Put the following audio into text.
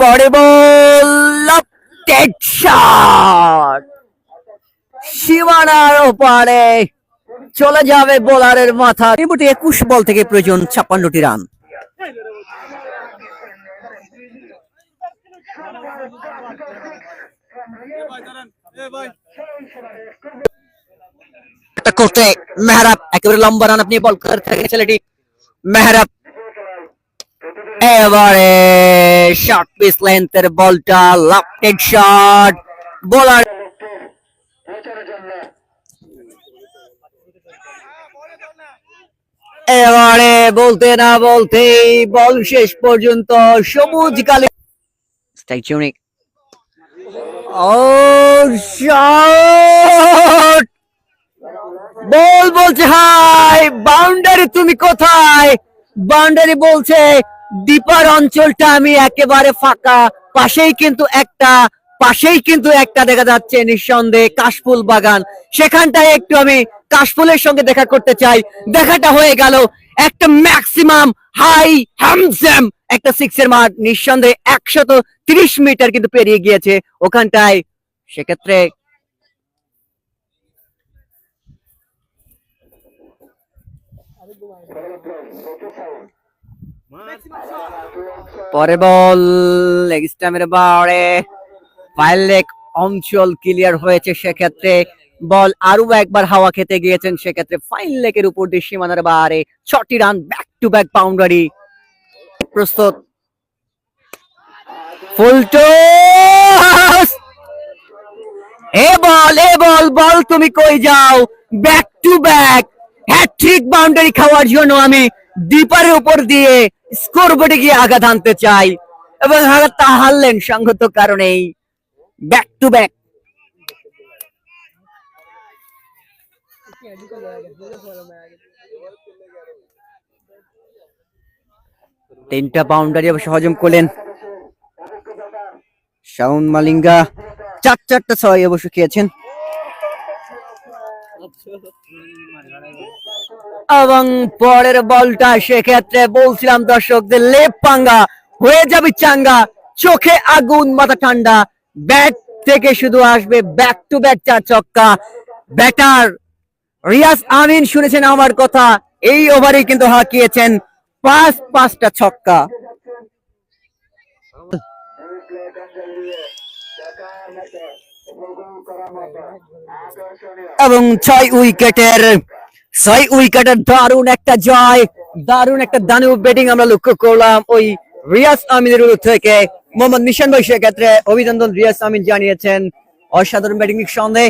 পরে বল চলে যাবে বোলারের মাথা। মোটামুটি একুশ বল থেকে প্রয়োজন ছাপ্পান্নটি রান। করতে মেহরাব, একেবারে লম্বা রান আপনি বল করে থাকে ছেলেটি। মেহরাব এবারে শর্ট পিস লেন্থের বলটা লাফটেড শট বোলার এবারে বলতে না বলতে বল শেষ পর্যন্ত সবুজ কালি ও শট বল বলছে হাই বাউন্ডারি তুমি কোথায়? বাউন্ডারি বলছে ডিপার অঞ্চলটা আমি একেবারে ফাঁকা। পাশেই কিন্তু একটা, পাশেই কিন্তু একটা দেখা যাচ্ছে নিঃসন্দেহে কাশফুল বাগান। সেখানটায় একটু আমি কাশফুলের সঙ্গে দেখা করতে চাই। দেখাটা হয়ে গেল একটা ম্যাক্সিমাম হাই হ্যামস্যাম একটা সিক্সের মাঠ, নিঃসন্দেহে একশত তিরিশ মিটার কিন্তু পেরিয়ে গিয়েছে ওখানটায়। সেক্ষেত্রে পরে বল লেগ স্টামের বারে ফাইল লেগ অঞ্চল ক্লিয়ার হয়েছে সেক্ষেত্রে। বল আরও একবার হাওয়া খেতে গিয়েছেন সেক্ষেত্রে ফাইন লেগের উপর দিয়ে সীমানার বারে। ছটি run back to back boundary প্রস্তুত। ফুলটো এ বল এ বল বল তুমি কই যাও? Back to back hat trick boundary খাওয়ার জন্য আমি ডিপারের উপর দিয়ে স্কোরবোর্ডে গিয়ে আঘাত আনতে চাই এবং আঘাতটা হারলেন সংগত কারণেই। ব্যাক টু ব্যাক তিনটা বাউন্ডারি অবশ্য হজম করলেন। শাউন মালিঙ্গা চার চারটা ছয় অবশ্য খেয়েছেন। এবং পরের বলটা সেক্ষেত্রে বলছিলাম দর্শকদের লেপ পাঙ্গা, হয়ে যাবে চাঙ্গা, চোখে আগুন, মাথা ঠান্ডা। ব্যাট থেকে শুধু আসবে ব্যাক টু ব্যাক চার চক্কা ব্যাটার রিয়াজ আমিন শুনেছেন আমার কথা, এই ওভারে কিন্তু হাঁকিয়েছেন পাঁচ, পাঁচটা ছক্কা। এবং ছয় উইকেটের ছয় উইকেটের দারুণ একটা জয়, দারুণ একটা দানু ব্যাটিং আমরা লক্ষ্য করলাম। ওই রিয়াজ আমিনের থেকে মোহাম্মদ নিশান ভাই সেক্ষেত্রে অভিনন্দন রিয়াজ আমিন জানিয়েছেন। অসাধারণ ব্যাটিং সন্দেহ